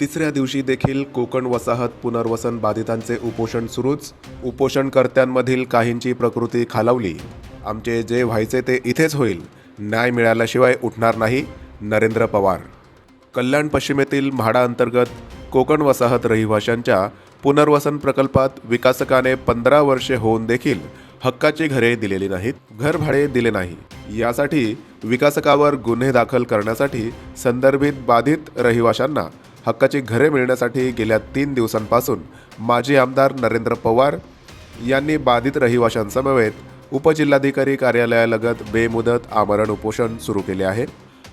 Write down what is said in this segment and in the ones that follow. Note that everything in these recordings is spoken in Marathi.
तिसऱ्या दिवशी देखील कोकण वसाहत पुनर्वसन बाधितांचे उपोषण सुरूच. उपोषणकर्त्यांमधील काहींची प्रकृती खालावली. आमचे जे व्हायचे ते इथेच होईल. न्याय मिळाल्याशिवाय उठणार नाही नरेंद्र पवार. कल्याण पश्चिमेतील म्हाडा अंतर्गत कोकण वसाहत रहिवाशांच्या पुनर्वसन प्रकल्पात विकासकाने पंधरा वर्षे होऊन देखील हक्काची घरे दिलेली नाहीत घर भाडे दिले नाही. यासाठी विकासकावर गुन्हे दाखल करण्यासाठी संदर्भित बाधित रहिवाशांना हक्काची घरे मिळण्यासाठी गेल्या तीन दिवसांपासून माजी आमदार नरेंद्र पवार यांनी बाधित रहिवाशांसमवेत उपजिल्हाधिकारी कार्यालयालगत बेमुदत आमरण उपोषण सुरू केले आहे.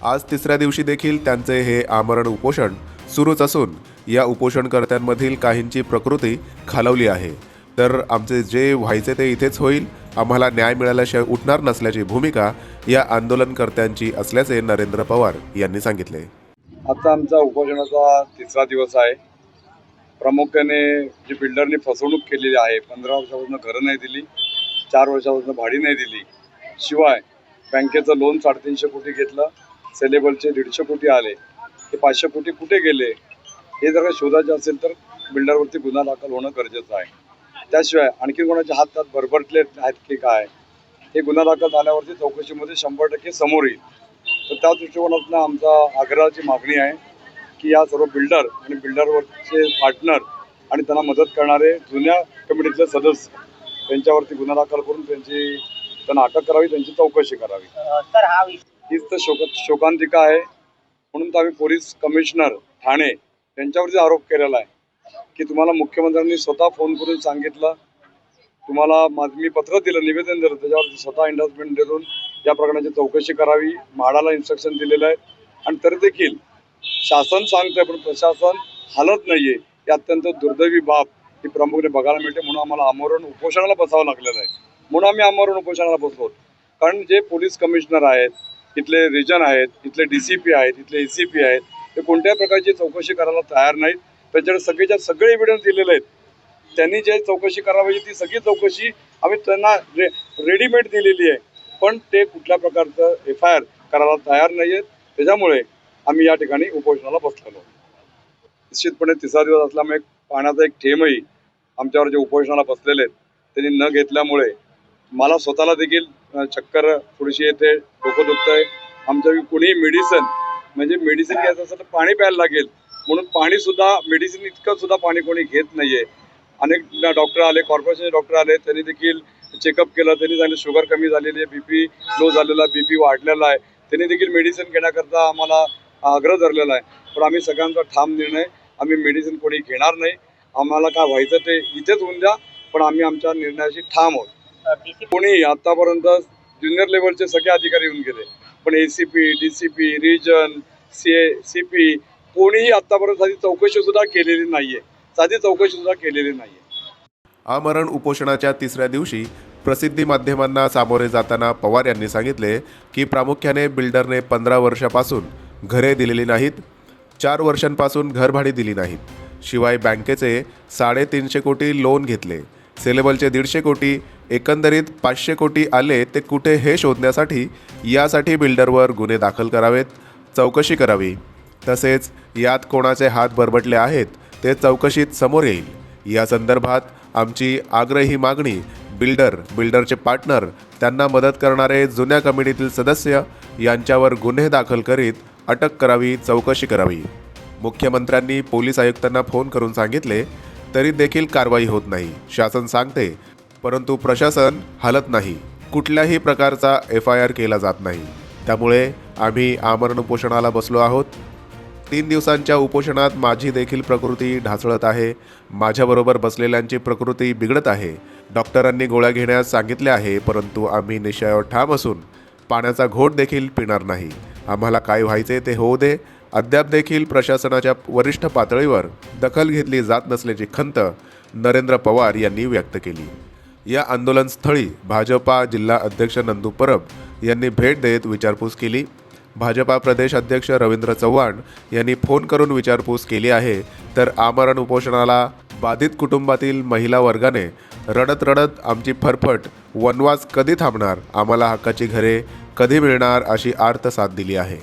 आज तिसऱ्या दिवशी देखील त्यांचे हे आमरण उपोषण सुरूच असून या उपोषणकर्त्यांमधील काहींची प्रकृती खालवली आहे. तर आमचे जे व्हायचे ते इथेच होईल. आम्हाला न्याय मिळाल्याशिवाय उठणार नसल्याची भूमिका या आंदोलनकर्त्यांची असल्याचे नरेंद्र पवार यांनी सांगितले. आता आमचा उपोषणाचा तिसरा दिवस आहे. प्रामुख्याने जी बिल्डरने फसवणूक केलेली आहे पंधरा वर्षापासून घरं नाही दिली चार वर्षापासून भाडी नाही दिली शिवाय बँकेचं लोन साडेतीनशे कोटी घेतलं सेलेबलचे दीडशे कोटी आले हे पाचशे कोटी कुठे गेले? हे जर का शोधायचे असेल तर बिल्डरवरती गुन्हा दाखल होणं गरजेचं आहे. त्याशिवाय आणखी कोणाचे हात त्यात भरभरटले आहेत की काय? हे गुन्हा दाखल झाल्यावरती चौकशीमध्ये शंभर टक्के समोर येईल. तर त्या दृष्टिकोनातून आमचा आग्रहाची मागणी आहे की या सर्व बिल्डर आणि बिल्डरवरचे पार्टनर आणि त्यांना मदत करणारे जुन्या कमिटीतले सदस्य त्यांच्यावरती गुन्हा दाखल करून त्यांची त्यांना अटक करावी त्यांची चौकशी करावी. हा हीच तर शोक शोकांतिका आहे. म्हणून तर आम्ही पोलीस कमिशनर ठाणे यांच्यावरती आरोप केलेला आहे की तुम्हाला मुख्यमंत्र्यांनी स्वतः फोन करून सांगितलं तुम्हाला मी पत्र दिलं निवेदन दिलं त्याच्यावरती स्वतः इंडसमेंट देऊन या प्रकरणाची चौकशी करावी म्हाडाला इन्स्ट्रक्शन दिलेलं आहे. आणि तरी देखील शासन सांगतंय पण प्रशासन हालत आहे ही अत्यंत दुर्दैवी बाब ही प्रमुखने बघायला मिळते म्हणून आम्हाला आमरण उपोषणाला बसावं लागलेलं आहे. म्हणून आम्ही आमरण उपोषणाला बसलो कारण जे पोलीस कमिशनर आहेत इथले रिजन आहेत इथले डी सी पी आहेत इथले ए सी पी आहेत ते कोणत्याही प्रकारची चौकशी करायला तयार नाहीत. त्यांच्याकडे सगळेच्या सगळे एव्हिडन्स दिलेले आहेत. त्यांनी जे चौकशी करावी ती सगळी चौकशी आम्ही त्यांना रे रेडीमेड दिलेली आहे. पण ते कुठल्या प्रकारचं एफ आय आर करायला तयार नाही आहेत त्याच्यामुळे आम्ही या ठिकाणी उपोषणाला बसलेलो. निश्चितपणे तिसरा दिवस असल्यामुळे पाण्याचा एक थेंबही आमच्यावर जे उपोषणाला बसलेले आहेत त्यांनी न घेतल्यामुळे मला स्वतःला देखील चक्कर थोडीशी येते डोकं दुखतंय. आमच्या कुणीही मेडिसिन म्हणजे मेडिसिन घ्यायचं असेल तर पाणी प्यायला लागेल. म्हणून पाणी सुद्धा मेडिसिन इतकं सुद्धा पाणी कोणी घेत नाहीये. अनेक डॉक्टर आले कॉर्पोरेशनचे डॉक्टर आले त्यांनी देखील चेकअप केलं त्यांनी सांगितलं शुगर कमी झालेली आहे बीपी लो झालेला आहे बीपी वाढलेला आहे. त्यांनी देखील मेडिसिन घेण्याकरता आम्हाला आग्रह धरलेला आहे. पण आम्ही सगळ्यांचा ठाम निर्णय आम्ही मेडिसिन कोणी घेणार नाही. आम्हाला काय व्हायचं ते इथेच होऊन द्या पण आम्ही आमच्या निर्णयाशी ठाम आहोत. कोणी आतापर्यंत ज्युनियर लेवलचे सगळे अधिकारी येऊन गेले पण A C P D C P region C A C P कोणीही आतापर्यंत साधी चौकशी सुद्धा केलेली नाहीये. साधी चौकशी सुद्धा केलेली नाहीये. आमरण उपोषणाच्या तिसऱ्या दिवशी प्रसिद्धी माध्यमांना सामोरे जाताना पवार यांनी सांगितले की प्रामुख्याने बिल्डरने पंधरा वर्षापासून घरे दिलेली नाहीत चार वर्षांपासून घरभाडी दिली नाहीत. शिवाय बँकेचे साडेतीनशे कोटी लोन घेतले सेलेबलचे दीडशे कोटी एकंदरीत पाचशे कोटी आले ते कुठे हे शोधण्यासाठी यासाठी बिल्डरवर गुन्हे दाखल करावेत चौकशी करावी. तसेच यात कोणाचे हात बरबटले आहेत ते चौकशीत समोर येईल. या संदर्भात आमची आग्रही मागणी बिल्डर बिल्डरचे पार्टनर त्यांना मदत करणारे जुन्या कमिटीतील सदस्य यांच्यावर गुन्हे दाखल करीत अटक करावी चौकशी करावी. मुख्यमंत्र्यांनी पोलीस आयुक्तांना फोन करून सांगितले तरी देखील कारवाई होत नाही. शासन सांगते परंतु प्रशासन हलत नाही. कुठल्याही प्रकारचा एफ आय आर केला जात नाही. त्यामुळे आम्ही आमरण उपोषणाला बसलो आहोत. तीन दिवसांच्या उपोषणात माझी देखील प्रकृती ढासळत आहे. माझ्याबरोबर बसलेल्यांची प्रकृती बिघडत आहे. डॉक्टरांनी गोळ्या घेण्यास सांगितले आहे परंतु आम्ही निश्चयावर ठाम असून पाण्याचा घोट देखील पिणार नाही. आम्हाला काय व्हायचे ते होऊ दे. अद्याप देखील प्रशासनाच्या वरिष्ठ पातळीवर दखल घेतली जात नसल्याची खंत नरेंद्र पवार यांनी व्यक्त केली. या आंदोलनस्थळी भाजपा जिल्हा अध्यक्ष नंदू परब यांनी भेट देत विचारपूस केली. भाजपा प्रदेश अध्यक्ष रवींद्र चव्हाण यांनी फोन करून विचारपूस केली आहे. तर आमरण उपोषणाला बाधित कुटुंबातील महिला वर्गाने रडत रडत आमची फरफट वनवास कधी थांबणार? आम्हाला हक्काची घरे कधी मिळणार? अशी आर्त साथ दिली आहे.